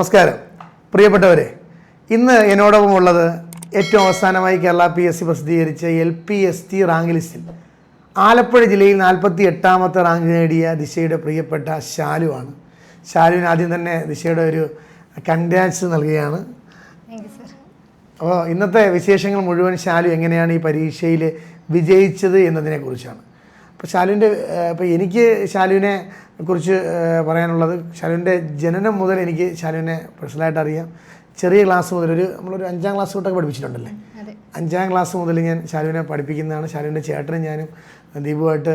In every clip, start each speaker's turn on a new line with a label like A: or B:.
A: നമസ്കാരം. പ്രിയപ്പെട്ടവരെ ഇന്ന് എന്നോടൊപ്പം ഉള്ളത് ഏറ്റവും അവസാനമായി കേരള പി എസ് സി പ്രസിദ്ധീകരിച്ച L P S T rank ലിസ്റ്റിൽ ആലപ്പുഴ ജില്ലയിൽ നാൽപ്പത്തി എട്ടാമത്തെ റാങ്ക് നേടിയ ദിശയുടെ പ്രിയപ്പെട്ട ശാലുവാണ് ശാലുവിന് ആദ്യം തന്നെ ദിശയുടെ ഒരു കൺഗ്രാറ്റ്സ് നൽകുകയാണ്. അപ്പോൾ ഇന്നത്തെ വിശേഷങ്ങൾ മുഴുവൻ ശാലു എങ്ങനെയാണ് ഈ പരീക്ഷയിൽ വിജയിച്ചത് എന്നതിനെക്കുറിച്ചാണ്. അപ്പോൾ ശാലുവിന്റെ ഇപ്പോൾ എനിക്ക് ശാലുവിനെ കുറിച്ച് പറയാനുള്ളത് ശാലുവിന്റെ ജനനം മുതൽ എനിക്ക് ശാലുവിനെ പേഴ്സണലായിട്ട് അറിയാം. ചെറിയ ക്ലാസ് മുതൽ ഒരു നമ്മളൊരു അഞ്ചാം ക്ലാസ് തൊട്ടൊക്കെ പഠിപ്പിച്ചിട്ടുണ്ടല്ലേ? അഞ്ചാം ക്ലാസ് മുതൽ ഞാൻ ശാലുവിനെ പഠിപ്പിക്കുന്നതാണ്. ശാലുവിന്റെ ചേട്ടനും ഞാനും ദീപുമായിട്ട്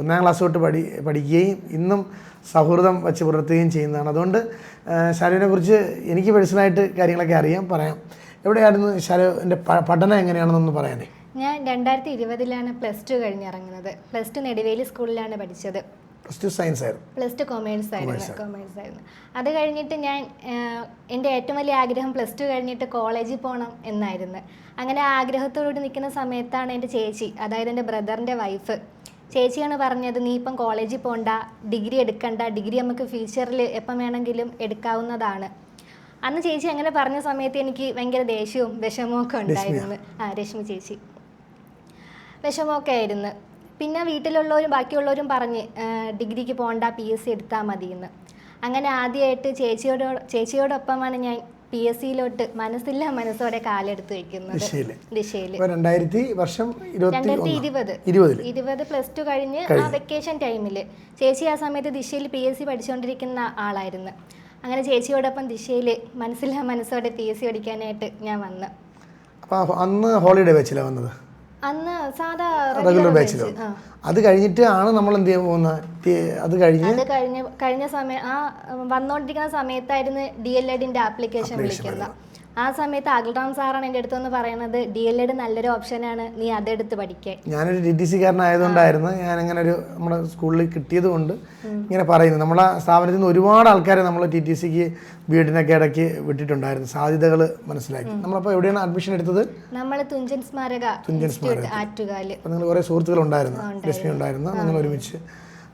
A: ഒന്നാം ക്ലാസ് തൊട്ട് പഠി പഠിക്കുകയും ഇന്നും സൗഹൃദം വെച്ച് പുലർത്തുകയും ചെയ്യുന്നതാണ്. അതുകൊണ്ട് ശാലുവിനെ കുറിച്ച് എനിക്ക് പേഴ്സണലായിട്ട് കാര്യങ്ങളൊക്കെ അറിയാം പറയാം. എവിടെയായിരുന്നു ശാലുവിന്റെ പഠനം എങ്ങനെയാണെന്നൊന്ന് പറയാനേ?
B: ഞാൻ രണ്ടായിരത്തി ഇരുപതിലാണ് പ്ലസ് ടു കഴിഞ്ഞിറങ്ങുന്നത്. പ്ലസ് ടു നെടുവേലി സ്കൂളിലാണ് പഠിച്ചത്.
A: പ്ലസ് ടു സയൻസ് ആയിരുന്നു.
B: പ്ലസ് ടു കൊമേഴ്സ് ആയിരുന്നു കൊമേഴ്സ് ആയിരുന്നു. അത് കഴിഞ്ഞിട്ട് ഞാൻ എന്റെ ഏറ്റവും വലിയ ആഗ്രഹം പ്ലസ് ടു കഴിഞ്ഞിട്ട് കോളേജിൽ പോകണം എന്നായിരുന്നു. അങ്ങനെ ആഗ്രഹത്തോടുകൂടി നിൽക്കുന്ന സമയത്താണ് എന്റെ ചേച്ചി അതായത് എന്റെ ബ്രദറിന്റെ വൈഫ്. ചേച്ചിയാണ് പറഞ്ഞത് നീ ഇപ്പം കോളേജിൽ പോകണ്ട ഡിഗ്രി എടുക്കണ്ട ഡിഗ്രി നമുക്ക് ഫ്യൂച്ചറിൽ എപ്പം വേണമെങ്കിലും എടുക്കാവുന്നതാണ്. അന്ന് ചേച്ചി അങ്ങനെ പറഞ്ഞ സമയത്ത് എനിക്ക് ഭയങ്കര ദേഷ്യവും വിഷമവും ഒക്കെ ഉണ്ടായിരുന്നു. ആ രശ്മി ചേച്ചി. വിഷമമൊക്കെ ആയിരുന്നു പിന്നെ വീട്ടിലുള്ളവരും ബാക്കിയുള്ളവരും പറഞ്ഞ് ഡിഗ്രിക്ക് പോകണ്ട പി എസ് സി എടുത്താൽ മതി എന്ന് അങ്ങനെ ആദ്യമായിട്ട് ചേച്ചിയോട് ചേച്ചിയോടൊപ്പമാണ് ഞാൻ പി എസ് സിയിലോട്ട് മനസ്സില്ല മനസ്സോടെ കാലെടുത്ത് വെക്കുന്നത്.
A: ദിശയിൽ രണ്ടായിരത്തി വർഷം
B: രണ്ടായിരത്തി ഇരുപത്. ഇരുപത് പ്ലസ് ടു കഴിഞ്ഞ് ആ വെക്കേഷൻ ടൈമിൽ ചേച്ചി ആ സമയത്ത് ദിശയിൽ പി എസ് സി പഠിച്ചുകൊണ്ടിരിക്കുന്ന ആളായിരുന്നു. അങ്ങനെ ചേച്ചിയോടൊപ്പം ദിശയിൽ മനസ്സില്ല മനസ്സോടെ പി എസ് സി പഠിക്കാനായിട്ട് ഞാൻ വന്നു.
A: അപ്പോൾ അന്ന് ഹോളിഡേ വെച്ചില്ല വന്നത്?
B: അന്ന് സാധാ
A: റെഗുലർ
B: ബാച്ചിൽ
A: അത് കഴിഞ്ഞിട്ട് ആണ് നമ്മൾ എന്ത് ചെയ്യാൻ പോകുന്നത് അത് കഴിഞ്ഞ്
B: അത് കഴിഞ്ഞ കഴിഞ്ഞ സമയം ആ വന്നുകൊണ്ടിരിക്കുന്ന സമയത്തായിരുന്നു ഡി എൽ എഡിന്റെ ആപ്ലിക്കേഷൻ വിളിക്കുന്നത്. ആ സമയത്ത് അഖിൽറാം സാറാണ് എന്റെ അടുത്ത് പറയുന്നത് ഡി എൽ എഡ് നല്ലൊരു ഓപ്ഷനാണ് നീ അതെടുത്ത് പഠിക്കാൻ
A: ഞാനൊരു ഡി ടി സിക്കാരനായതുകൊണ്ടായിരുന്നു ഞാൻ അങ്ങനെ ഒരു നമ്മുടെ സ്കൂളിൽ കിട്ടിയത് കൊണ്ട് ഇങ്ങനെ പറയുന്നു. നമ്മളെ സ്ഥാപനത്തിൽ നിന്ന് ഒരുപാട് ആൾക്കാരെ നമ്മൾ ടി ടി സിക്ക് വീടിനൊക്കെ ഇടയ്ക്ക് വിട്ടിട്ടുണ്ടായിരുന്നു. സാധ്യതകൾ മനസ്സിലാക്കി. നമ്മളപ്പോൾ എവിടെയാണ് അഡ്മിഷൻ എടുത്തത്?
B: നമ്മൾ തുഞ്ചൻ സ്മാരക ഇൻസ്റ്റിറ്റ്യൂട്ട് ആറ്റുകാൽ.
A: അപ്പോൾ നിങ്ങൾ കുറേ സുഹൃത്തുക്കൾ ഉണ്ടായിരുന്നു. ലക്ഷ്മി ഉണ്ടായിരുന്നു. നിങ്ങൾ ഒരുമിച്ച്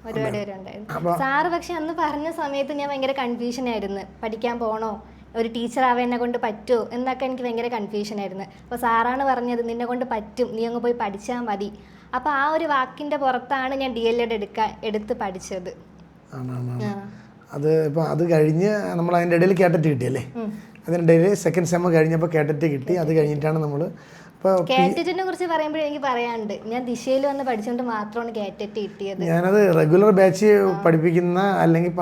B: ഒരുപാട് പേരുണ്ടായിരുന്നു. സാറ് പക്ഷെ അന്ന് പറഞ്ഞ സമയത്ത് ഞാൻ ഭയങ്കര കൺഫ്യൂഷൻ ആയിരുന്നു. പഠിക്കാൻ പോണോ? ഒരു ടീച്ചർ ആവാൻ എന്നെ കൊണ്ട് പറ്റുമോ എന്നൊക്കെ എനിക്ക് ഭയങ്കര കൺഫ്യൂഷൻ ആയിരുന്നു. അപ്പോൾ സാറാണ് പറഞ്ഞത് നിന്നെ കൊണ്ട് പറ്റും. നീ അങ്ങ് പോയി പഠിച്ചാൽ മതി. അപ്പോൾ ആ ഒരു വാക്കിന്റെ പുറത്താണ് ഞാൻ ഡി എൽ എഡ് എടുക്കാൻ എടുത്ത് പഠിച്ചത്.
A: അത് ഇപ്പോൾ അത് കഴിഞ്ഞ് നമ്മൾ അതിന്റെ ഇടയിൽ കേട്ടറ്റ് കിട്ടിയല്ലേ അതിന്റെ ഇടയിൽ സെക്കൻഡ് സെമ്മ് കഴിഞ്ഞപ്പോൾ കേട്ടറ്റ് കിട്ടി. അത് കഴിഞ്ഞിട്ടാണ് നമ്മൾ
B: കാറ്ററ്റിനെ കുറിച്ച് പറയുമ്പോഴേ എനിക്ക് പറയാനുണ്ട്. ഞാൻ ദിശയിൽ വന്ന് പഠിച്ചുകൊണ്ട് മാത്രമാണ് കാറ്ററ്റ് കിട്ടിയത്.
A: ഞാനത് റെഗുലർ ബാച്ച് പഠിപ്പിക്കുന്ന അല്ലെങ്കിൽ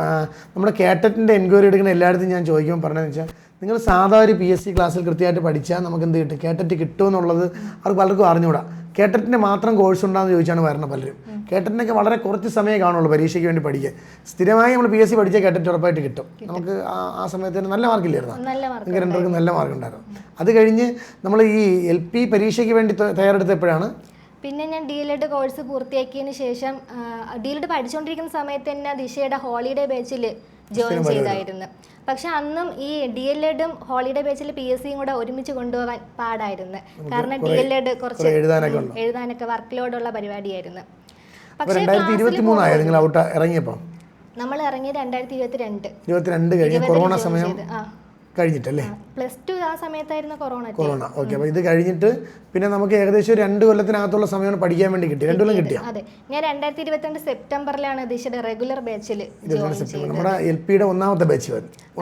A: നമ്മുടെ കാറ്ററ്റിന്റെ എൻക്വയറി എടുക്കുന്ന എല്ലായിടത്തും ഞാൻ ചോദിക്കുമ്പോൾ പറഞ്ഞതെന്ന് വെച്ചാൽ നിങ്ങൾ സാധാ ഒരു പി എസ് സി ക്ലാസ്സിൽ കൃത്യമായിട്ട് പഠിച്ചാൽ നമുക്ക് എന്ത് കിട്ടും? കേട്ടറ്റ് കിട്ടുമെന്നുള്ളത് അത് പലർക്കും അറിഞ്ഞുകൂടാ. കേട്ടറ്റിന്റെ മാത്രം കോഴ്സ് ഉണ്ടാകുന്ന ചോദിച്ചാണ് വരുന്നത് പലരും. കേട്ടറ്റിനൊക്കെ വളരെ കുറച്ച് സമയമേ കാണുള്ളൂ പരീക്ഷയ്ക്ക് വേണ്ടി പഠിക്കുക സ്ഥിരമായി നമ്മൾ പി എസ് സി പഠിച്ചാൽ കേട്ടറ്റ് ഉറപ്പായിട്ട് കിട്ടും. നമുക്ക് ആ- സമയത്ത് സമയത്തിന് നല്ല മാർക്കില്ലായിരുന്നു നിങ്ങൾക്ക് രണ്ടുപേർക്കും നല്ല മാർക്ക് ഉണ്ടായിരുന്നു. അത് കഴിഞ്ഞ് നമ്മൾ ഈ എൽ പി പരീക്ഷയ്ക്ക് വേണ്ടി തയ്യാറെടുത്തപ്പോഴാണ്
B: പിന്നെ ഞാൻ ഡി എൽ എഡ് കോഴ്സ് പൂർത്തിയാക്കിയതിന് ശേഷം ഡി എൽ എഡ് പഠിച്ചുകൊണ്ടിരിക്കുന്ന സമയത്ത് തന്നെ ദിശയുടെ ഹോളിഡേ ബാച്ചിൽ ജോയിൻ ചെയ്തായിരുന്നു. പക്ഷെ അന്നും ഈ ഡി എൽ എഡും ഹോളിഡേ ബേച്ചിൽ പി എസ് സിയും കൂടെ ഒരുമിച്ച് കൊണ്ടുപോകാൻ പാടായിരുന്നു. കാരണം ഡി എൽ എഡ് കുറച്ച്
A: എഴുതാനൊക്കെ
B: വർക്ക് ലോഡുള്ള പരിപാടിയായിരുന്നു. പക്ഷേ നമ്മൾ ഇറങ്ങിയത് രണ്ടായിരത്തി ഇരുപത്തി രണ്ട്
A: ഇരുപത്തിരണ്ട് കഴിഞ്ഞ് കൊറോണ സമയം കഴിഞ്ഞിട്ടല്ലേ?
B: പ്ലസ് ടു ആ സമയത്തായിരുന്നു കൊറോണ
A: കൊറോണ ഓക്കെ അപ്പോൾ ഇത് കഴിഞ്ഞിട്ട് പിന്നെ നമുക്ക് ഏകദേശം രണ്ട് കൊല്ലത്തിനകത്തുള്ള സമയമാണ് പഠിക്കാൻ വേണ്ടി കിട്ടി രണ്ടു കൊല്ലം കിട്ടിയ?
B: അതെ. ഞാൻ രണ്ടായിരത്തി ഇരുപത്തിരണ്ട് സെപ്റ്റംബറിലാണ് ദിശയുടെ റെഗുലർ ബാച്ചിൽ
A: നമ്മുടെ എൽ പിയുടെ ഒന്നാമത്തെ ബാച്ച്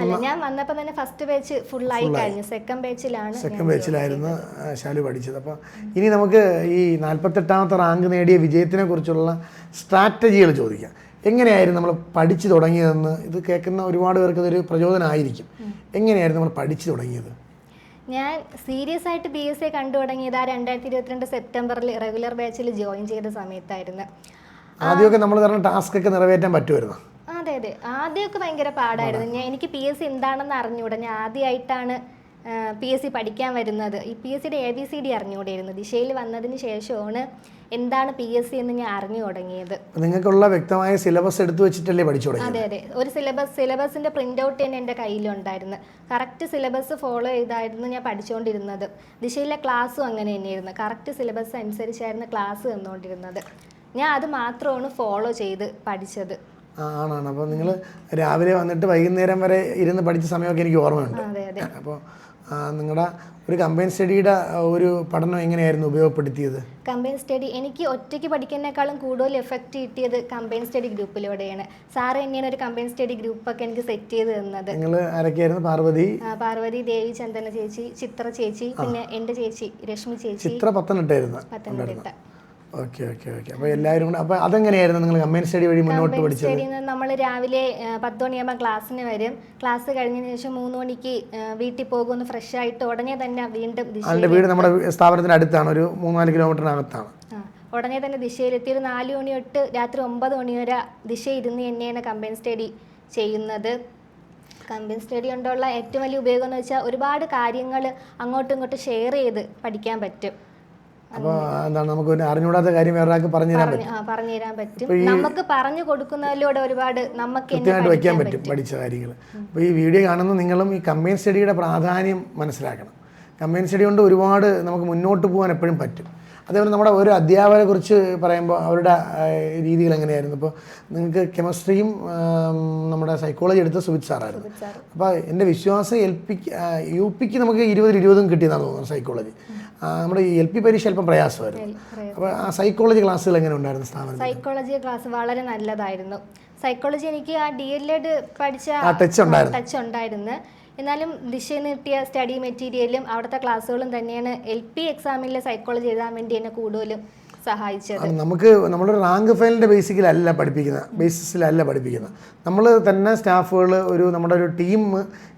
B: അല്ല ഞാൻ വന്നപ്പോൾ തന്നെ ഫസ്റ്റ് ബാച്ച് ഫുൾ ആയി കഴിഞ്ഞു. സെക്കൻഡ് ബാച്ചിലാണ്
A: സെക്കൻഡ് ബാച്ചിലായിരുന്നു ശാലു പഠിച്ചത്. അപ്പോൾ ഇനി നമുക്ക് ഈ നാൽപ്പത്തെട്ടാമത്തെ റാങ്ക് നേടിയ വിജയത്തിനെ കുറിച്ചുള്ള സ്ട്രാറ്റജികൾ ചോദിക്കാം. എങ്ങനെയായിരുന്നു നമ്മൾ പഠിച്ചു തുടങ്ങിയതെന്ന്? ഇത് കേൾക്കുന്ന ഒരുപാട് പേർക്ക് ഇതൊരു പ്രചോദനമായിരിക്കും. എങ്ങനെയായിരുന്നു നമ്മൾ പഠിച്ചു തുടങ്ങിയത്?
B: ഞാൻ സീരിയസ് ആയിട്ട് ബി എസ് സി കണ്ടു തുടങ്ങിയത് ആ രണ്ടായിരത്തി ഇരുപത്തിരണ്ട് സെപ്റ്റംബറിൽ റെഗുലർ ബാച്ചിൽ ജോയിൻ ചെയ്ത സമയത്തായിരുന്നു.
A: ആദ്യമൊക്കെ നമ്മൾ തരുന്ന ടാസ്ക് ഒക്കെ നിറവേറ്റാൻ പറ്റുമായിരുന്നു.
B: അതെ അതെ. ആദ്യമൊക്കെ ഭയങ്കര പാടായിരുന്നു. ഞാൻ എനിക്ക് പി എസ് സി എന്താണെന്ന് അറിഞ്ഞുകൂടാ. ഞാൻ ആദ്യമായിട്ടാണ് പി എസ് സി പഠിക്കാൻ വരുന്നത്. ഈ പി എസ് സിയുടെ എ ബി സി ഡി അറിഞ്ഞുകൂടായിരുന്നു ദിശയിൽ വന്നതിന് ശേഷമാണ് എന്താണ് പി എസ് സി എന്ന് ഞാൻ അറിഞ്ഞു തുടങ്ങിയത്.
A: നിങ്ങൾക്കുള്ള വ്യക്തമായ സിലബസ് എടുത്തു വെച്ചിട്ടല്ലേ പഠിച്ചു
B: അതെ അതെ. ഒരു സിലബസ് സിലബസിന്റെ പ്രിന്റ് ഔട്ട് തന്നെ എന്റെ കയ്യിലുണ്ടായിരുന്നു. കറക്റ്റ് സിലബസ് ഫോളോ ചെയ്തായിരുന്നു ഞാൻ പഠിച്ചുകൊണ്ടിരുന്നത്. ദിശയിലെ ക്ലാസ്സും അങ്ങനെ തന്നെയായിരുന്നു. കറക്റ്റ് സിലബസ് അനുസരിച്ചായിരുന്നു ക്ലാസ് തന്നുകൊണ്ടിരുന്നത്. ഞാൻ അത് മാത്രമാണ് ഫോളോ ചെയ്ത് പഠിച്ചത്.
A: ആണാണ്. അപ്പോൾ നിങ്ങൾ രാവിലെ വന്നിട്ട് വൈകുന്നേരം വരെ ഇരുന്ന് പഠിച്ച സമയമൊക്കെ എനിക്ക് ഓർമ്മയുണ്ട്.
B: അതെ അതെ.
A: അപ്പോൾ നിങ്ങളുടെ ഒരു കമ്പൈൻ സ്റ്റഡിയുടെ ഒരു പഠനം എങ്ങനെയായിരുന്നു ഉപയോഗപ്പെടുത്തിയത്?
B: കമ്പൈൻ സ്റ്റഡി എനിക്ക് ഒറ്റയ്ക്ക് പഠിക്കുന്നതിനേക്കാളും കൂടുതൽ എഫക്റ്റ് കിട്ടിയത് കമ്പൈൻ സ്റ്റഡി ഗ്രൂപ്പിലൂടെയാണ്. സാറ് തന്നെയാണ് ഒരു കമ്പൈൻ സ്റ്റഡി ഗ്രൂപ്പൊക്കെ എനിക്ക് സെറ്റ് ചെയ്ത് തന്നത്.
A: നിങ്ങൾ ആരൊക്കെയായിരുന്നു? പാർവതി?
B: പാർവതി ദേവി ചന്ദന ചേച്ചി ചിത്ര ചേച്ചി പിന്നെ എന്റെ ചേച്ചി രശ്മി ചേച്ചി.
A: ചിത്ര പത്തനംതിട്ടായിരുന്നു
B: പത്തനംതിട്ട.
A: Okay okay okay. അപ്പോൾ എല്ലാവരും കൂടെ അപ്പോൾ അതെങ്ങനെയായിരുന്നു നിങ്ങൾ കമ്പൈൻ സ്റ്റഡി വഴി മുന്നോട്ട് പഠിച്ചത്?
B: നമ്മൾ രാവിലെ പത്ത് മണിയാകുമ്പോൾ ക്ലാസ്സിന് വരും. ക്ലാസ് കഴിഞ്ഞതിന് ശേഷം മൂന്ന് മണിക്ക് വീട്ടിൽ പോകുന്നു. ഫ്രഷ് ആയിട്ട് ഉടനെ തന്നെ വീണ്ടും
A: അതിന്റെ വീട് നമ്മുടെ സ്ഥാപനത്തിന് അടുത്താണ്. ഒരു മൂന്നാൽ കിലോമീറ്ററിനകത്താണ്
B: ഉടനെ തന്നെ ദിശയിലെത്തി. ഒരു നാല് മണി തൊട്ട് രാത്രി ഒമ്പത് മണി വരെ ദിശ ഇരുന്ന് തന്നെയാണ് കമ്പൈൻ സ്റ്റഡി ചെയ്യുന്നത്. കമ്പൈൻ സ്റ്റഡി കൊണ്ടുള്ള ഏറ്റവും വലിയ ഉപയോഗം എന്ന് വെച്ചാൽ ഒരുപാട് കാര്യങ്ങൾ അങ്ങോട്ടും ഇങ്ങോട്ടും ഷെയർ ചെയ്ത് പഠിക്കാൻ പറ്റും.
A: അപ്പോൾ എന്താണ് നമുക്ക് അറിഞ്ഞുകൂടാത്ത കാര്യം വേറെ പറഞ്ഞു തരാൻ
B: പറഞ്ഞു പറഞ്ഞു തരാൻ പറ്റും നമുക്ക് പറഞ്ഞു കൊടുക്കുന്നതിലൂടെ ഒരുപാട് നമുക്ക്
A: കൃത്യമായിട്ട് വയ്ക്കാൻ പറ്റും പഠിച്ച കാര്യങ്ങൾ. അപ്പോൾ ഈ വീഡിയോ കാണുന്ന നിങ്ങളും ഈ കമ്പൈൻ സ്റ്റഡിയുടെ പ്രാധാന്യം മനസ്സിലാക്കണം. കമ്പൈൻ സ്റ്റഡി കൊണ്ട് ഒരുപാട് നമുക്ക് മുന്നോട്ട് പോകാൻ എപ്പോഴും പറ്റും. അതേപോലെ നമ്മുടെ ഒരു അധ്യാപകരെ കുറിച്ച് പറയുമ്പോൾ അവരുടെ രീതികൾ എങ്ങനെയായിരുന്നു? ഇപ്പോൾ നിങ്ങൾക്ക് കെമിസ്ട്രിയും നമ്മുടെ സൈക്കോളജി എടുത്ത സുബിത് സാറായിരുന്നു. അപ്പോൾ എന്റെ വിശ്വാസം എൽ പിക്ക് യു പിക്ക് നമുക്ക് ഇരുപതിൽ ഇരുപതും കിട്ടിയെന്നാണ് തോന്നുന്നത് സൈക്കോളജി നമ്മുടെ ഈ എൽ പി പരീക്ഷ അല്പം പ്രയാസമായിരുന്നു. അപ്പോൾ ആ സൈക്കോളജി ക്ലാസ്സുകൾ എങ്ങനെ ഉണ്ടായിരുന്നു സ്ഥാപനം
B: സൈക്കോളജി ക്ലാസ് വളരെ നല്ലതായിരുന്നു. സൈക്കോളജി എനിക്ക് ആ ഡി എൽ എഡ് പഠിച്ച
A: ടച്ച് ഉണ്ടായിരുന്നു.
B: എന്നാലും ദിശയിൽ നിന്ന് കിട്ടിയ സ്റ്റഡി മെറ്റീരിയലും അവിടുത്തെ ക്ലാസ്സുകളും തന്നെയാണ് എൽ പി എക്സാമിലെ സൈക്കോളജി എഴുതാൻ വേണ്ടി എന്നെ കൂടുതലും സഹായിച്ചത്.
A: നമുക്ക് നമ്മുടെ റാങ്ക് ഫയലിന്റെ ബേസിക്കിലല്ല പഠിപ്പിക്കുന്നത് ബേസിസിലല്ല പഠിപ്പിക്കുന്നത് നമ്മൾ തന്നെ സ്റ്റാഫുകൾ ഒരു നമ്മുടെ ഒരു ടീം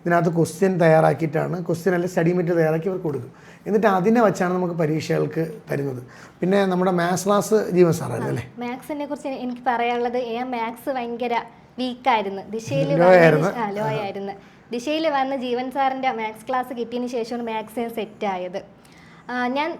A: ഇതിനകത്ത് ക്വസ്റ്റ്യൻ തയ്യാറാക്കിയിട്ടാണ് ക്വസ്റ്റ്യൻ അല്ല സ്റ്റഡി മെറ്റീരിയൽ തയ്യാറാക്കി അവർക്ക് കൊടുക്കും. എന്നിട്ട് അതിനെ വെച്ചാണ് നമുക്ക് പരീക്ഷകൾക്ക് തരുന്നത്. പിന്നെ നമ്മുടെ മാത്സ് ക്ലാസ് ജീവൻ സാറായിരുന്നു അല്ലേ?
B: മാത്സിനെ കുറിച്ച് എനിക്ക് പറയാനുള്ളത് ഞാൻ മാത്സ് ഭയങ്കര വീക്കായിരുന്നു ദിശയിൽ. ലോ ആയിരുന്നു. ദിശയിൽ വന്ന് ജീവൻ സാറിന്റെ മാത്സ് ക്ലാസ് കിട്ടിയതിന് ശേഷമാണ് മാത്സ് ഞാൻ സെറ്റ് ആയത് ഞാൻ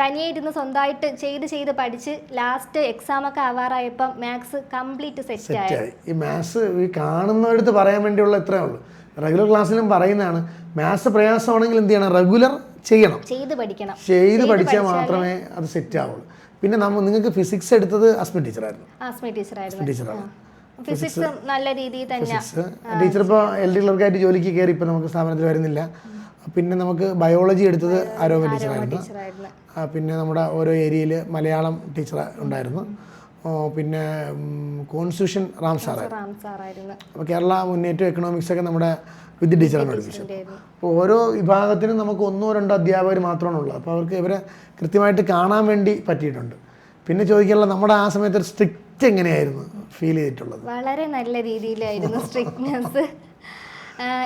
B: തനിയെ ഇരുന്ന് സ്വന്തമായിട്ട് ചെയ്ത് ചെയ്ത് പഠിച്ച് ലാസ്റ്റ് എക്സാം ഒക്കെ ആവാറായപ്പം മാത്സ് കംപ്ലീറ്റ് സെറ്റ് ആയി.
A: സെറ്റായി ഈ മാത്സ് ഈ കാണുന്നവരടുത്ത് പറയാൻ വേണ്ടിയുള്ള ഇത്രയേ ഉള്ളൂ. റെഗുലർ ക്ലാസ്സിലും പറയുന്നതാണ് മാത്സ് പ്രയാസമാണെങ്കിൽ എന്ത് ചെയ്യണം? റെഗുലർ ചെയ്യണം.
B: ചെയ്ത് പഠിക്കണം.
A: ചെയ്ത് പഠിച്ചാൽ മാത്രമേ അത് സെറ്റ് ആവുള്ളൂ. പിന്നെ നമ്മൾ നിങ്ങൾക്ക് ഫിസിക്സ് എടുത്തത് അസ്മിൻ ടീച്ചറായിരുന്നു.
B: അസ്മി ടീച്ചറായിരുന്നു.
A: ടീച്ചറാണ്.
B: ഫിസിക്സ് നല്ല രീതിയിൽ തന്നെ
A: ടീച്ചർ ഇപ്പോൾ എൽ ഡി ക്ലർക്കായിട്ട് ജോലിക്ക് കയറി ഇപ്പോൾ നമുക്ക് സ്ഥാപനത്തിൽ വരുന്നില്ല. പിന്നെ നമുക്ക് ബയോളജി എടുത്തത് ആരോഗ്യ ടീച്ചറായിരുന്നു പിന്നെ നമ്മുടെ ഓരോ ഏരിയയിൽ മലയാളം ടീച്ചർ ഉണ്ടായിരുന്നു. പിന്നെ കോൺസ്റ്റിറ്റ്യൂഷൻ റാം സാറായിരുന്നു. അപ്പോൾ കേരള മുന്നേറ്റം എക്കണോമിക്സ് ഒക്കെ നമ്മുടെ വിദ്യ ടീച്ചറാണ് പഠിപ്പിച്ചത്. അപ്പോൾ ഓരോ വിഭാഗത്തിനും നമുക്ക് ഒന്നോ രണ്ടോ അധ്യാപകർ മാത്രമാണ് ഉള്ളത് അപ്പോൾ അവർക്ക് ഇവരെ കൃത്യമായിട്ട് കാണാൻ വേണ്ടി പറ്റിയിട്ടുണ്ട്. പിന്നെ ചോദിക്കാനുള്ള നമ്മുടെ ആ സമയത്ത് ഒരു സ്ട്രിക്റ്റ് എങ്ങനെയായിരുന്നു? ഫീൽ ചെയ്തിട്ടുള്ളത്.
B: വളരെ നല്ല രീതിയിലായിരുന്നു സ്ട്രിക്ട്നെസ്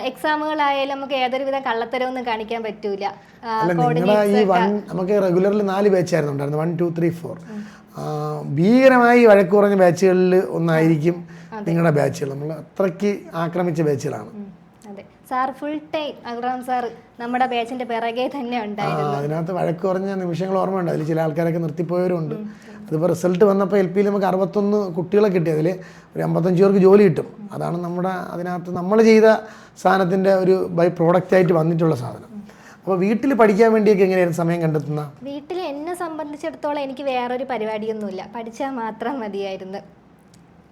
B: എക്സാമുകളായാലും നമുക്ക് ഏതൊരുവിധ കള്ളത്തരമൊന്നും കാണിക്കാൻ പറ്റൂല. ആ,
A: അല്ല നിങ്ങളുടെ ഈ വൺ നമുക്ക് റെഗുലറിൽ നാല് ബാച്ചായിരുന്നു ഉണ്ടായിരുന്നത്. വൺ ടു ത്രീ ഫോർ ഭീകരമായി വഴക്ക് കുറഞ്ഞ ബാച്ചുകളിൽ ഒന്നായിരിക്കും നിങ്ങളുടെ ബാച്ചുകൾ നമ്മൾ അത്രയ്ക്ക് ആക്രമിച്ച ബാച്ചുകളാണ്
B: സാർ ഫുൾ ടൈം സാർ നമ്മുടെ ബാച്ചിന്റെ പിറകെ തന്നെ ഉണ്ടായിരുന്നു.
A: അതിനകത്ത് വഴക്ക് കുറഞ്ഞ നിമിഷങ്ങൾ ഓർമ്മയുണ്ട്. അതിൽ ചില ആൾക്കാരൊക്കെ നിർത്തിപ്പോയവരുണ്ട്. അതിപ്പോൾ റിസൾട്ട് വന്നപ്പോൾ എൽ പിയിൽ നമുക്ക് അറുപത്തൊന്ന് കുട്ടികളെ കിട്ടി. അതിൽ ഒരു അമ്പത്തഞ്ച് പേർക്ക് ജോലി കിട്ടും. അതാണ് നമ്മുടെ അതിനകത്ത് നമ്മൾ ചെയ്ത സാധനത്തിന്റെ ഒരു ബൈ പ്രോഡക്റ്റ് ആയിട്ട് വന്നിട്ടുള്ള സാധനം. അപ്പോൾ വീട്ടിൽ പഠിക്കാൻ വേണ്ടിയൊക്കെ എങ്ങനെയായിരുന്നു സമയം കണ്ടെത്തുന്ന?
B: വീട്ടിൽ എന്നെ സംബന്ധിച്ചിടത്തോളം എനിക്ക് വേറൊരു പരിപാടിയൊന്നുമില്ല. പഠിച്ചാൽ മാത്രം മതിയായിരുന്നു.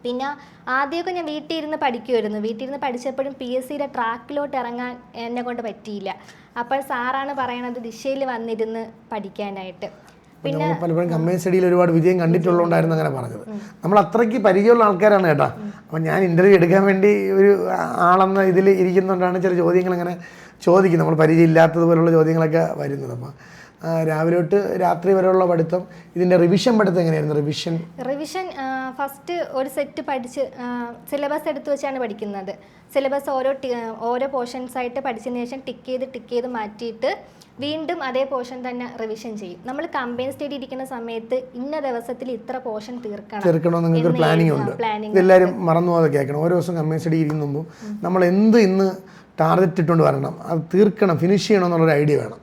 B: പിന്നെ ആദ്യമൊക്കെ ഞാൻ വീട്ടിൽ ഇരുന്ന് പഠിക്കുമായിരുന്നു വീട്ടിൽ ഇരുന്ന് പഠിച്ചപ്പോഴും പി എസ് സിയുടെ ട്രാക്കിലോട്ട് ഇറങ്ങാൻ എന്നെ കൊണ്ട് പറ്റിയില്ല. അപ്പോൾ സാറാണ് പറയണത് ദിശയിൽ വന്നിരുന്ന് പഠിക്കാനായിട്ട്. പിന്നെ
A: പലപ്പോഴും കമ്പൈൻ സ്റ്റഡിയിൽ ഒരുപാട് വിജയം കണ്ടിട്ടുള്ളതുകൊണ്ടായിരുന്നു അങ്ങനെ പറഞ്ഞത്. നമ്മൾ അത്രയ്ക്ക് പരിചയമുള്ള ആൾക്കാരാണ് കേട്ടോ. അപ്പം ഞാൻ ഇന്റർവ്യൂ എടുക്കാൻ വേണ്ടി ഒരു ആളെന്ന ഇതിൽ ഇരിക്കുന്നതുകൊണ്ടാണ് ചില ചോദ്യങ്ങൾ അങ്ങനെ ചോദിക്കും നമ്മൾ പരിചയമില്ലാത്തതുപോലുള്ള ചോദ്യങ്ങളൊക്കെ വരുന്നത്. അപ്പം രാവിലെ തൊട്ട് രാത്രി വരെയുള്ള പഠിത്തം. ഇതിന്റെ റിവിഷൻ പഠിത്തം എങ്ങനെയായിരുന്നു? റിവിഷൻ
B: റിവിഷൻ ഫസ്റ്റ് ഒരു സെറ്റ് പഠിച്ച് സിലബസ് എടുത്തു വെച്ചാണ് പഠിക്കുന്നത്. സിലബസ് ഓരോ ഓരോ പോർഷൻസ് ആയിട്ട് പഠിച്ചതിന് ശേഷം ടിക്ക് ചെയ്ത് ടിക്ക് ചെയ്ത് മാറ്റിയിട്ട് വീണ്ടും അതേ പോർഷൻ തന്നെ റിവിഷൻ ചെയ്യും. നമ്മൾ കമ്പൈൻ സ്റ്റഡി ഇരിക്കുന്ന സമയത്ത് ഇന്ന ദിവസത്തിൽ ഇത്ര പോർഷൻ തീർക്കണം
A: തീർക്കണമെന്ന് നിങ്ങൾക്ക് പ്ലാനിംഗ് ഉണ്ട്. ഇതെല്ലാവരും മറന്നു പോകാതെ കേൾക്കണം. ഓരോ ദിവസം കമ്പൈൻ സ്റ്റഡി ഇരിക്കുമ്പോൾ നമ്മൾ എന്ത് ഇന്ന് ടാർഗറ്റ് ഇട്ടുകൊണ്ട് വരണം. അത് തീർക്കണം ഫിനിഷ് ചെയ്യണം എന്നുള്ളൊരു ഐഡിയ വേണം.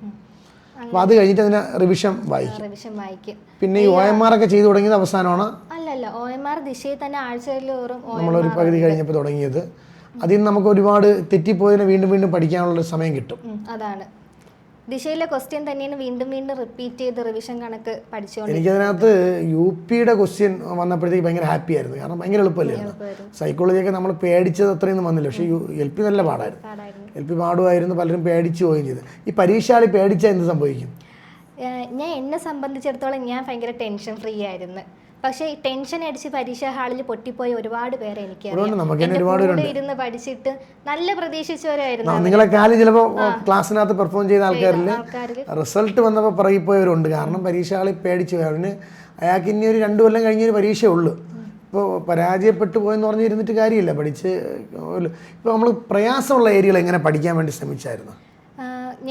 A: അത് കഴിഞ്ഞിട്ട് അതിനെ റിവിഷൻ വായിക്കും.
B: റിവിഷൻ വായിക്കും.
A: പിന്നെ ഈ ഒ എം ആർ ഒക്കെ ചെയ്തു തുടങ്ങിയത് അവസാനമാണ്.
B: അല്ലല്ല ഒ എം ആർ ദിശയിൽ തന്നെ ആഴ്ചയിലോറും ഒ
A: നമ്മളൊരു പകുതി കഴിഞ്ഞപ്പോൾ തുടങ്ങിയത്. അതിൽ നിന്ന് നമുക്ക് ഒരുപാട് തെറ്റിപ്പോയതിനെ വീണ്ടും വീണ്ടും പഠിക്കാനുള്ള സമയം കിട്ടും.
B: അതാണ്. ദിശയിലെ ക്വസ്റ്റ്യൻ തന്നെയാണ് വീണ്ടും വീണ്ടും റിപ്പീറ്റ് ചെയ്ത് റിവിഷൻ കണക്ക് പഠിച്ചുകൊണ്ട്
A: എനിക്കതിനകത്ത് യു പിയുടെ ക്വസ്റ്റ്യൻ വന്നപ്പോഴത്തേക്ക് ഭയങ്കര ഹാപ്പി ആയിരുന്നു. കാരണം ഭയങ്കര എളുപ്പമല്ലായിരുന്നു സൈക്കോളജിയൊക്കെ നമ്മൾ പേടിച്ചത് അത്രയൊന്നും വന്നില്ല. പക്ഷേ യു എൽ പി നല്ല പാടായിരുന്നു.
B: പാടായിരുന്നു.
A: എൽ പി പാടുമായിരുന്നു. പലരും പേടിച്ചു പോവുകയും ചെയ്തു. ഈ പരീക്ഷാളി പേടിച്ചാൽ എന്ത് സംഭവിക്കും?
B: ഞാൻ എന്നെ സംബന്ധിച്ചിടത്തോളം ഞാൻ ഭയങ്കര ടെൻഷൻ ഫ്രീ ആയിരുന്നു. പക്ഷേ ഈ ടെൻഷൻ അടിച്ച് പരീക്ഷാ ഹാളിൽ പൊട്ടിപ്പോയ ഒരുപാട് പേരെ എനിക്ക് ഇരുന്ന് പഠിച്ചിട്ട് നല്ല പ്രതീക്ഷിച്ചവരായിരുന്നു
A: നിങ്ങളെ കാലം ചിലപ്പോൾ ക്ലാസ്സിനകത്ത് പെർഫോം ചെയ്ത ആൾക്കാരിൽ. റിസൾട്ട് വന്നപ്പോൾ പറയിപ്പോയവരുണ്ട് കാരണം പരീക്ഷ ഹാളിൽ പേടിച്ചു അവന് അയാൾക്ക് ഇനി ഒരു രണ്ടു കൊല്ലം കഴിഞ്ഞൊരു പരീക്ഷ ഉള്ളൂ. ഇപ്പോൾ പരാജയപ്പെട്ടു പോയെന്ന് പറഞ്ഞ് ഇരുന്നിട്ട് കാര്യമില്ല. പഠിച്ച് ഇപ്പോൾ നമ്മൾ പ്രയാസമുള്ള ഏരിയകൾ എങ്ങനെ പഠിക്കാൻ വേണ്ടി ശ്രമിച്ചായിരുന്നു?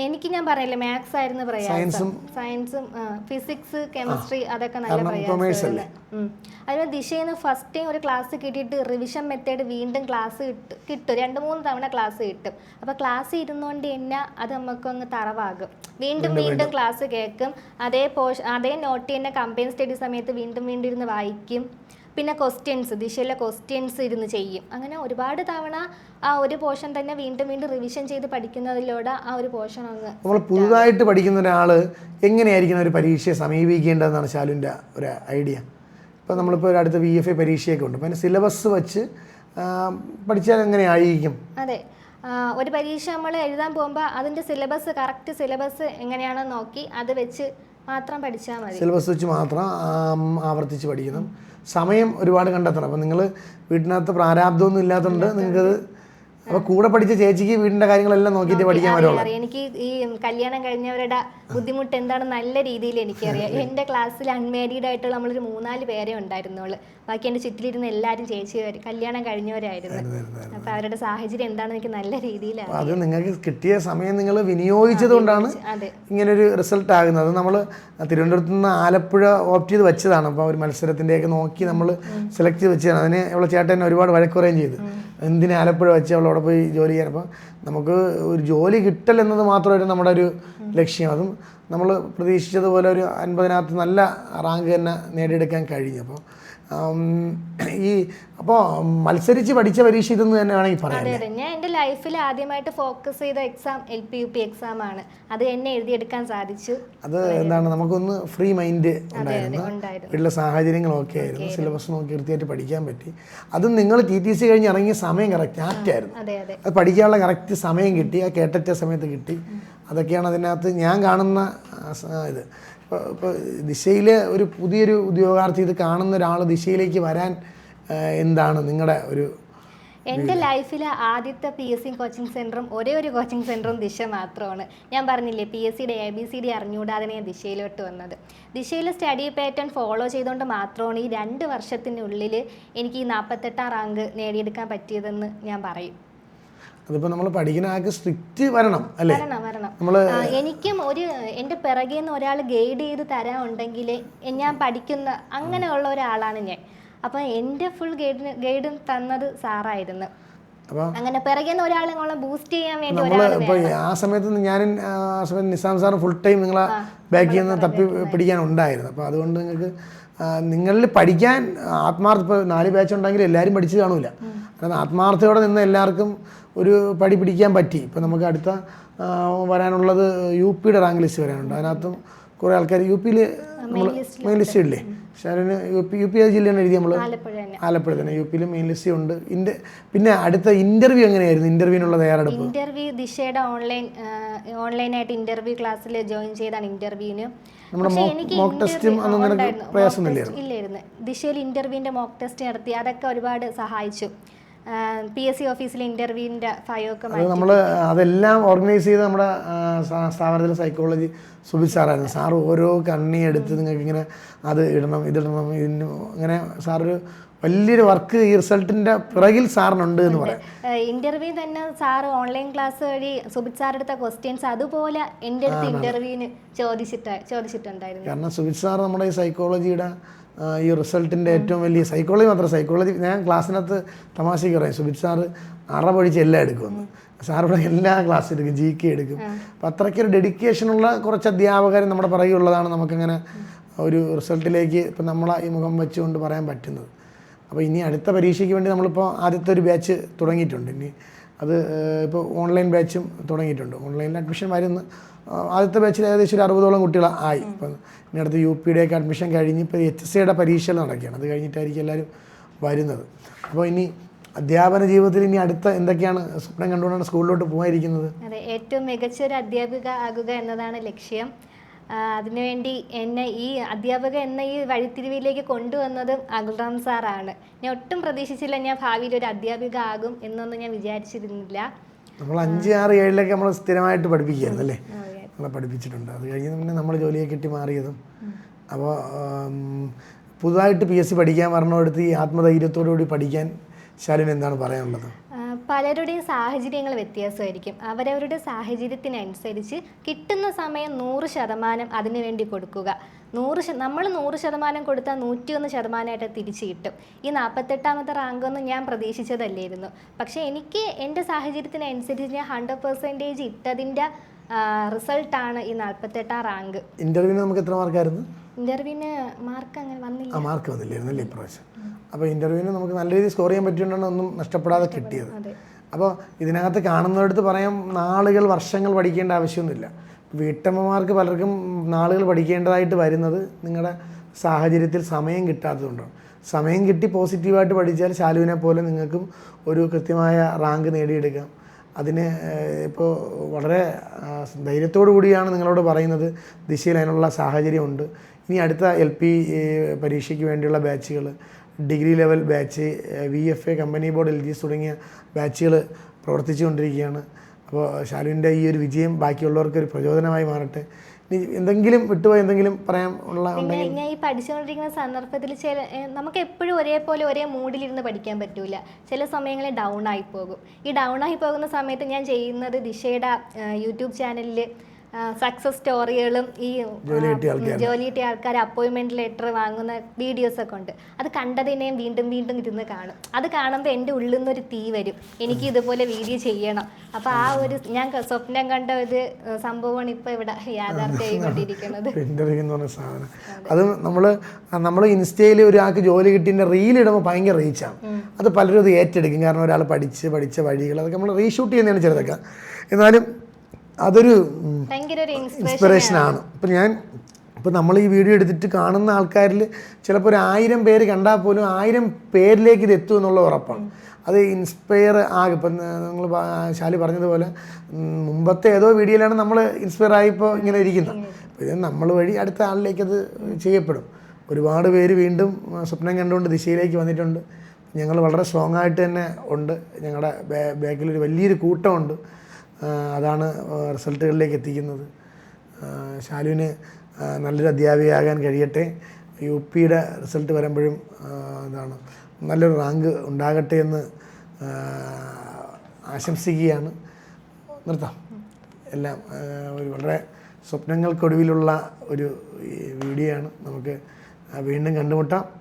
B: എനിക്ക് ഞാൻ പറയില്ല മാത്സ് ആയിരുന്നു പ്രയാസം.
A: സയൻസും
B: സയൻസും ഫിസിക്സ് കെമിസ്ട്രി അതൊക്കെ നല്ല? പ്രയാസം അതിന് ദിശയിൽ നിന്ന് ഫസ്റ്റ് ടൈം ഒരു ക്ലാസ് കിട്ടിയിട്ട് റിവിഷൻ മെത്തേഡ് വീണ്ടും ക്ലാസ് കിട്ടും കിട്ടും. രണ്ട് മൂന്ന് തവണ ക്ലാസ് കിട്ടും. അപ്പോൾ ക്ലാസ് ഇരുന്നുകൊണ്ട് തന്നെ അത് നമുക്കൊന്ന് തറവാകും. വീണ്ടും വീണ്ടും ക്ലാസ് കേൾക്കും അതേ പോഷ അതേ നോട്ട് തന്നെ കമ്പൈൻ സ്റ്റഡി സമയത്ത് വീണ്ടും വീണ്ടും ഇരുന്ന് വായിക്കും. പിന്നെ ക്വസ്റ്റ്യൻസ് ദിശയിലെ ക്വസ്റ്റ്യൻസ് ഇരുന്ന് ചെയ്യും. അങ്ങനെ ഒരുപാട് തവണ ആ ഒരു പോർഷൻ തന്നെ വീണ്ടും വീണ്ടും റിവിഷൻ ചെയ്ത് പഠിക്കുന്നതിലൂടെ ആ ഒരു പോർഷൻ അങ്ങ്
A: നമ്മൾ പുതുതായിട്ട് പഠിക്കുന്ന ഒരാൾ എങ്ങനെയായിരിക്കണം ഒരു പരീക്ഷയെ സമീപിക്കേണ്ടതെന്നാണ് ശാലുവിന്റെ ഒരു ഐഡിയ. ഇപ്പോൾ നമ്മളിപ്പോൾ അടുത്ത വി എഫ് എ പരീക്ഷയൊക്കെ ഉണ്ട്. അപ്പോൾ അതിന്റെ സിലബസ് വെച്ച് പഠിച്ചാൽ പഠിച്ചാൽ എങ്ങനെയായിരിക്കും
B: അതെ. ഒരു പരീക്ഷ നമ്മൾ എഴുതാൻ പോകുമ്പോൾ അതിന്റെ സിലബസ് കറക്റ്റ് സിലബസ് എങ്ങനെയാണെന്ന് നോക്കി അത് വെച്ച് മാത്രം പഠിച്ചാൽ മതി.
A: സിലബസ് വെച്ച് മാത്രം ആവർത്തിച്ച് പഠിക്കണം. സമയം ഒരുപാട് കണ്ടെത്തണം. അപ്പം നിങ്ങൾ വീട്ടിനകത്ത് പ്രാരാബ്ദമൊന്നും ഇല്ലാത്തതുകൊണ്ട് നിങ്ങൾക്കത് അപ്പോൾ കൂടെ പഠിച്ച ചേച്ചിക്ക് വീടിന്റെ കാര്യങ്ങളെല്ലാം നോക്കിട്ട് പഠിക്കാൻ പറ്റുള്ളൂ
B: എനിക്ക് ഈ കല്യാണം കഴിഞ്ഞവരുടെ ബുദ്ധിമുട്ട് എന്താണെന്ന് നല്ല രീതിയിൽ എനിക്കറിയാം. എന്റെ ക്ലാസ്സിൽ അൺമാരീഡ് ആയിട്ടുള്ള നമ്മളൊരു മൂന്നാൽ പേരെ ഉണ്ടായിരുന്നുള്ളൂ ബാക്കി എന്റെ ചുറ്റിലിരുന്ന എല്ലാരും ചേച്ചി കല്യാണം കഴിഞ്ഞവരായിരുന്നു. അപ്പൊ അവരുടെ സാഹചര്യം എന്താണെന്ന് എനിക്ക് നല്ല
A: രീതിയിൽ അത് നിങ്ങൾക്ക് കിട്ടിയ സമയം നിങ്ങൾ വിനിയോഗിച്ചത് കൊണ്ടാണ്
B: ഇങ്ങനെ
A: ഒരു റിസൾട്ട് ആകുന്നത്. അത് നമ്മൾ തിരുവനന്തപുരത്ത് നിന്ന് ആലപ്പുഴ ഓപ്റ്റ് ചെയ്ത് വെച്ചതാണ്. അപ്പോൾ ഒരു മത്സരത്തിന്റെയൊക്കെ നോക്കി നമ്മൾ സെലക്ട് ചെയ്ത് വെച്ചതാണ്. അതിന് ഇവിടെ ചേട്ടൻ ഒരുപാട് വഴക്കുറയും ചെയ്തു. എന്തിനാ ആലപ്പുഴ വെച്ച് അവൾ അവിടെ പോയി ജോലി ചെയ്യാനപ്പോൾ നമുക്ക് ഒരു ജോലി കിട്ടൽ എന്നത് മാത്രമായിരുന്നു നമ്മുടെ ഒരു ലക്ഷ്യം. അതും നമ്മൾ പ്രതീക്ഷിച്ചതുപോലെ ഒരു അൻപതിനകത്ത് നല്ല റാങ്ക് തന്നെ നേടിയെടുക്കാൻ കഴിഞ്ഞു. അപ്പോൾ ഈ അപ്പോൾ മത്സരിച്ച് പഠിച്ച പരീക്ഷ ഇതെന്ന് തന്നെ വേണമെങ്കിൽ പറയാം
B: അതെ. അതെ ഞാൻ എന്റെ ലൈഫിൽ ആദ്യമായിട്ട് ഫോക്കസ് ചെയ്ത exam L P U P exam ആണ്. അത് എന്നെ എഴുതിയെടുക്കാൻ സാധിച്ചു.
A: അത് എന്താണ് നമുക്കൊന്ന് ഫ്രീ മൈൻഡ് ഉണ്ടായിരുന്നു. വീട്ടിലെ സാഹചര്യങ്ങളൊക്കെ ആയിരുന്നു. സിലബസ് നോക്കി കൃത്യമായിട്ട് പഠിക്കാൻ പറ്റി. അതും നിങ്ങൾ ടി ടി സി കഴിഞ്ഞ് ഇറങ്ങിയ സമയം കറക്റ്റ് ആയിരുന്നു.
B: അതെ
A: പഠിക്കാനുള്ള കറക്റ്റ് സമയം കിട്ടി. ആ കേട്ടറ്റ സമയത്ത് കിട്ടി. അതൊക്കെയാണ് അതിനകത്ത് ഞാൻ കാണുന്ന ഇത്. ഇപ്പോൾ ദിശയിൽ ഒരു പുതിയൊരു ഉദ്യോഗാർത്ഥി ഇത് കാണുന്ന ഒരാൾ ദിശയിലേക്ക് വരാൻ എന്താണ് നിങ്ങളുടെ ഒരു
B: എന്റെ ലൈഫിലെ ആദ്യത്തെ പി എസ് സി കോച്ചിങ് സെന്ററും ഒരേ ഒരു കോച്ചിങ് സെന്ററും ദിശ മാത്രമാണ്. ഞാൻ പറഞ്ഞില്ലേ പി എസ് സിയുടെ എ ബി സി ഡി അറിഞ്ഞുകൂടാതെ ഞാൻ ദിശയിലോട്ട് വന്നത്. ദിശയിൽ സ്റ്റഡി പാറ്റേൺ ഫോളോ ചെയ്തുകൊണ്ട് മാത്രമാണ് ഈ രണ്ട് വർഷത്തിനുള്ളിൽ എനിക്ക് ഈ നാൽപ്പത്തെട്ടാം റാങ്ക് നേടിയെടുക്കാൻ പറ്റിയതെന്ന് ഞാൻ പറയും.
A: അതിപ്പോൾ നമ്മൾ പഠിക്കുന്ന ആൾക്ക് സ്ട്രിക്റ്റ് വരണം അല്ലേ?
B: എനിക്കും ഒരു എന്റെ പിറകെ നിന്ന് ഒരാൾ ഗൈഡ് ചെയ്ത് തരാൻ ഉണ്ടെങ്കിൽ ഞാൻ പഠിക്കുന്ന അങ്ങനെയുള്ള ഒരാളാണ് ഞാൻ. അപ്പം എന്റെ ഫുൾ ഗൈഡിന് ഗൈഡും തന്നത് സാറായിരുന്നു. അങ്ങനെ ഒരാളെ ബൂസ്റ്റ് ചെയ്യാൻ വേണ്ടി
A: ആ സമയത്ത് ഞാൻ ആ സമയത്ത് നിസാം സാർ ഫുൾ ടൈം നിങ്ങളെ ബാക്കിൽ നിന്ന് തപ്പി പിടിക്കാൻ ഉണ്ടായിരുന്നു അപ്പോൾ അതുകൊണ്ട് നിങ്ങൾക്ക് നിങ്ങളിൽ പഠിക്കാൻ ആത്മാർത്ഥ ഇപ്പോൾ നാല് ബാച്ച് ഉണ്ടെങ്കിൽ എല്ലാവരും പഠിച്ചു കാണൂല. കാരണം ആത്മാർത്ഥയോടെ നിന്ന് എല്ലാവർക്കും ഒരു പടി പിടിക്കാൻ പറ്റി. ഇപ്പോൾ നമുക്ക് അടുത്ത വരാനുള്ളത് യു പിയുടെ റാങ്ക് ലിസ്റ്റ് വരാനുണ്ട്. അതിനകത്തും കുറേ ആൾക്കാർ യു പിയിൽ നമ്മൾ മെയിൻ ലിസ്റ്റ് ഇല്ലേ? ഷാരൂന് U P U P I ജില്ലയാണ് എഴുതി നമ്മൾ
B: ആലപ്പുഴ തന്നെ.
A: യു പിയിൽ മെയിൻ ലിസ്റ്റ് ഉണ്ട്. ഇന്റെ പിന്നെ അടുത്ത ഇന്റർവ്യൂ എങ്ങനെയായിരുന്നു? ഇന്റർവ്യൂവിനുള്ള തയ്യാറെടുപ്പ്?
B: ഇന്റർവ്യൂ ദിശയുടെ ഓൺലൈൻ ഓൺലൈനായിട്ട് ഇന്റർവ്യൂ ക്ലാസ്സിൽ ജോയിൻ ചെയ്താണ് ഇന്റർവ്യൂവിന്
A: മോക്ക്
B: ടെസ്റ്റും ഇല്ലായിരുന്നു. ദിശയിൽ ഇന്റർവ്യൂവിന്റെ മോക്ക് ടെസ്റ്റ് നടത്തി. അതൊക്കെ ഒരുപാട് സഹായിച്ചു. പി എസ് സി ഓഫീസിലെ ഇന്റർവ്യൂവിന്റെ ഫയോ ഒക്കെ
A: നമ്മൾ അതെല്ലാം ഓർഗനൈസ് ചെയ്ത് നമ്മുടെ സ്ഥാപനത്തിലെ സൈക്കോളജി സുബി സാറായിരുന്നു. സാർ ഓരോ കണ്ണി എടുത്ത് നിങ്ങൾക്ക് ഇങ്ങനെ അത് ഇടണം ഇതിടണം ഇതിന് അങ്ങനെ സാറൊരു വലിയൊരു വർക്ക് ഈ റിസൾട്ടിന്റെ പിറകിൽ സാറിനുണ്ട് എന്ന് പറയാം.
B: ഇന്റർവ്യൂ തന്നെ സാറ് ഓൺലൈൻ ക്ലാസ് വഴി സുബിത് സാർ എടുത്ത ക്വസ്റ്റ്യൻസ് അതുപോലെ എന്റെ അടുത്ത് ഇന്റർവ്യൂവിന് ചോദിച്ചിട്ട് ചോദിച്ചിട്ടുണ്ടായിരുന്നു.
A: കാരണം സുബിത് സാർ നമ്മുടെ ഈ സൈക്കോളജിയുടെ ഈ റിസൾട്ടിന്റെ ഏറ്റവും വലിയ സൈക്കോളജി മാത്രം സൈക്കോളജി ഞാൻ ക്ലാസ്സിനകത്ത് തമാശയ്ക്ക് പറയും. സുബിത് സാറ് അറ എല്ലാം എടുക്കുമെന്ന് സാർ ഇവിടെ എല്ലാ ക്ലാസ്സും എടുക്കും ജി കെ എടുക്കും. അപ്പം അത്രയ്ക്കൊരു ഡെഡിക്കേഷനുള്ള കുറച്ച് അധ്യാപകർ നമ്മുടെ പിറകെയുള്ളതാണ് നമുക്കങ്ങനെ ഒരു റിസൾട്ടിലേക്ക് ഇപ്പം നമ്മളെ ഈ മുഖം വെച്ചുകൊണ്ട് പറയാൻ പറ്റുന്നത്. അപ്പോൾ ഇനി അടുത്ത പരീക്ഷയ്ക്ക് വേണ്ടി നമ്മളിപ്പോൾ ആദ്യത്തെ ഒരു ബാച്ച് തുടങ്ങിയിട്ടുണ്ട്. ഇനി അത് ഇപ്പോൾ ഓൺലൈൻ ബാച്ചും തുടങ്ങിയിട്ടുണ്ട്. ഓൺലൈനിൽ അഡ്മിഷൻ വരുന്ന ആദ്യത്തെ ബാച്ചിൽ ഏകദേശം ഒരു അറുപതോളം കുട്ടികൾ ആയി. ഇപ്പം ഇനി അടുത്ത് യു പിയുടെയൊക്കെ അഡ്മിഷൻ കഴിഞ്ഞ് ഇപ്പോൾ എച്ച് എസ് സിയുടെ പരീക്ഷകൾ നടക്കുകയാണ്. അത് കഴിഞ്ഞിട്ടായിരിക്കും എല്ലാവരും വരുന്നത്. അപ്പോൾ ഇനി അധ്യാപന ജീവിതത്തിൽ ഇനി അടുത്ത എന്തൊക്കെയാണ് സ്വപ്നം കണ്ടുകൊണ്ടാണ് സ്കൂളിലോട്ട് പോകാതിരിക്കുന്നത്
B: അതെ ഏറ്റവും മികച്ച ഒരു അധ്യാപിക ആകുക എന്നതാണ് ലക്ഷ്യം. അതിനുവേണ്ടി എന്നെ ഈ അധ്യാപക എന്ന ഈ വഴിത്തിരിവിലേക്ക് കൊണ്ടുവന്നതും അഗുൽറാം സാറാണ്. ഞാൻ ഒട്ടും പ്രതീക്ഷിച്ചില്ല ഞാൻ ഭാവിയിൽ ഒരു അധ്യാപിക ആകും എന്നൊന്നും ഞാൻ വിചാരിച്ചിരുന്നില്ല.
A: നമ്മൾ അഞ്ച് ആറ് ഏഴിലൊക്കെ നമ്മൾ സ്ഥിരമായിട്ട് പഠിപ്പിക്കുകയായിരുന്നു അല്ലേ? നമ്മളെ പഠിപ്പിച്ചിട്ടുണ്ട്. അത് കഴിഞ്ഞ് പിന്നെ നമ്മൾ ജോലിയെ കിട്ടി മാറിയതും. അപ്പോൾ പുതുതായിട്ട് പി എസ് സി പഠിക്കാൻ പറഞ്ഞിടത്ത് ഈ ആത്മധൈര്യത്തോടു കൂടി പഠിക്കാൻ ശാലിന് എന്താണ് പറയാനുള്ളത്?
B: പലരുടെയും സാഹചര്യങ്ങൾ വ്യത്യാസമായിരിക്കും. അവരവരുടെ സാഹചര്യത്തിനനുസരിച്ച് കിട്ടുന്ന സമയം നൂറ് ശതമാനം അതിനു വേണ്ടി കൊടുക്കുക. നൂറ് നമ്മൾ നൂറ് ശതമാനം കൊടുത്താൽ നൂറ്റിയൊന്ന് ശതമാനമായിട്ട് തിരിച്ചു കിട്ടും. ഈ നാൽപ്പത്തെട്ടാമത്തെ റാങ്കൊന്നും ഞാൻ പ്രതീക്ഷിച്ചതല്ലായിരുന്നു. പക്ഷേ എനിക്ക് എന്റെ സാഹചര്യത്തിനനുസരിച്ച് ഞാൻ ഹൺഡ്രഡ് പെർസെന്റേജ് ഇട്ടതിന്റെ റിസൾട്ടാണ് ഈ നാൽപ്പത്തെട്ടാം റാങ്ക്.
A: ഇന്റർവ്യൂവിന് നമുക്ക് എത്ര മാർക്കായിരുന്നു
B: മാർക്ക് അങ്ങനെ വന്നില്ല.
A: ആ മാർക്ക് വന്നില്ലായിരുന്നു അല്ലേ ഇപ്രാവശ്യം? അപ്പോൾ ഇന്റർവ്യൂവിന് നമുക്ക് നല്ല രീതിയിൽ സ്കോർ ചെയ്യാൻ പറ്റിയിട്ടുണ്ടാണ് ഒന്നും നഷ്ടപ്പെടാതെ കിട്ടിയത്. അപ്പോൾ ഇതിനകത്ത് കാണുന്നിടത്ത് പറയാം നാളുകൾ വർഷങ്ങൾ പഠിക്കേണ്ട ആവശ്യമൊന്നുമില്ല. വീട്ടമ്മമാർക്ക് പലർക്കും നാളുകൾ പഠിക്കേണ്ടതായിട്ട് വരുന്നത് നിങ്ങളുടെ സാഹചര്യത്തിൽ സമയം കിട്ടാത്തതുകൊണ്ടാണ്. സമയം കിട്ടി പോസിറ്റീവായിട്ട് പഠിച്ചാൽ ശാലുവിനെ പോലെ നിങ്ങൾക്കും ഒരു കൃത്യമായ റാങ്ക് നേടിയെടുക്കാം. അതിന് ഇപ്പോൾ വളരെ ധൈര്യത്തോടു കൂടിയാണ് നിങ്ങളോട് പറയുന്നത് ദിശയിൽ അതിനുള്ള സാഹചര്യമുണ്ട് ഇനി അടുത്ത എൽ പി പരീക്ഷയ്ക്ക് വേണ്ടിയുള്ള ബാച്ചുകൾ degree level batch V F A company board L G S തുടങ്ങിയ ബാച്ചുകൾ പ്രവർത്തിച്ചു കൊണ്ടിരിക്കുകയാണ് അപ്പോൾ ശാലുവിന്റെ ഈ ഒരു വിജയം ബാക്കിയുള്ളവർക്ക് ഒരു പ്രചോദനമായി മാറട്ടെ. ഇനി എന്തെങ്കിലും വിട്ടുപോയി എന്തെങ്കിലും പറയാൻ ഉള്ള
B: ഞാൻ ഈ പഠിച്ചുകൊണ്ടിരിക്കുന്ന സന്ദർഭത്തിൽ ചില നമുക്ക് എപ്പോഴും ഒരേപോലെ ഒരേ മൂഡിലിരുന്ന് പഠിക്കാൻ പറ്റൂല. ചില സമയങ്ങളിൽ ഡൗൺ ആയി പോകും. ഈ ഡൗൺ ആയി പോകുന്ന സമയത്ത് ഞാൻ ചെയ്യുന്നത് ദിശയുടെ യൂട്യൂബ് ചാനലിൽ സക്സസ് സ്റ്റോറികളും ഈ
A: ജോലി കിട്ടിയ
B: ആൾക്കാർ അപ്പോയിൻമെന്റ് ലെറ്റർ വാങ്ങുന്ന വീഡിയോസ് ഒക്കെ ഉണ്ട്. അത് കണ്ടതിനെയും വീണ്ടും വീണ്ടും ഇരുന്ന് കാണും. അത് കാണുമ്പോൾ എന്റെ ഉള്ളിൽ നിന്നൊരു തീ വരും. എനിക്ക് ഇതുപോലെ വീഡിയോ ചെയ്യണം. അപ്പോൾ ആ ഒരു ഞാൻ സ്വപ്നം കണ്ട ഒരു സംഭവമാണ് ഇപ്പോൾ ഇവിടെ യാഥാർത്ഥ്യമായിക്കൊണ്ടിരിക്കുന്നത്.
A: എന്ന് പറഞ്ഞ സാധനം. അത്. നമ്മൾ നമ്മൾ ഇൻസ്റ്റയിൽ ഒരാൾക്ക് ജോലി കിട്ടിയ റീൽ ഇടുമ്പോൾ ഭയങ്കര റീച്ചാണ് അത് പലരും അത് ഏറ്റെടുക്കും. കാരണം ഒരാൾ പഠിച്ച് പഠിച്ച വഴികൾ അതൊക്കെ നമ്മൾ റീഷൂട്ട് ചെയ്യുന്നതാണ് ചിലതൊക്കെ എന്നാലും അതൊരു
B: ഇൻസ്പിറേഷൻ
A: ആണ്. ഇപ്പം ഞാൻ ഇപ്പം നമ്മൾ ഈ വീഡിയോ എടുത്തിട്ട് കാണുന്ന ആൾക്കാരിൽ ചിലപ്പോൾ ഒരു ആയിരം പേര് കണ്ടാൽ പോലും ആയിരം പേരിലേക്ക് ഇത് എത്തും എന്നുള്ള ഉറപ്പാണ്. അത് ഇൻസ്പയർ ആകും. ഇപ്പം നിങ്ങൾ ശാലി പറഞ്ഞതുപോലെ മുമ്പത്തെ ഏതോ വീഡിയോയിലാണ് നമ്മൾ ഇൻസ്പയർ ആയിപ്പോൾ ഇങ്ങനെ ഇരിക്കുന്നത്. അപ്പോൾ ഇത് നമ്മൾ വഴി അടുത്ത ആളിലേക്ക് അത് ചെയ്യപ്പെടും. ഒരുപാട് പേര് വീണ്ടും സ്വപ്നം കണ്ടുകൊണ്ട് ദിശയിലേക്ക് വന്നിട്ടുണ്ട്. ഞങ്ങൾ വളരെ സ്ട്രോങ് ആയിട്ട് തന്നെ ഉണ്ട്. ഞങ്ങളുടെ ബാക്കിലൊരു വലിയൊരു കൂട്ടമുണ്ട്. അതാണ് റിസൾട്ടുകളിലേക്ക് എത്തിക്കുന്നത്. ശാലുവിന് നല്ലൊരു അധ്യാപികയാകാൻ കഴിയട്ടെ. യു പിയുടെ റിസൾട്ട് വരുമ്പോഴും ഇതാണ് നല്ലൊരു റാങ്ക് ഉണ്ടാകട്ടെ എന്ന് ആശംസിക്കുകയാണ്. നിർത്താം. എല്ലാം ഒരു വളരെ സ്വപ്നങ്ങൾക്കൊടുവിലുള്ള ഒരു വീഡിയോ ആണ് നമുക്ക് വീണ്ടും കണ്ടുമുട്ടാം.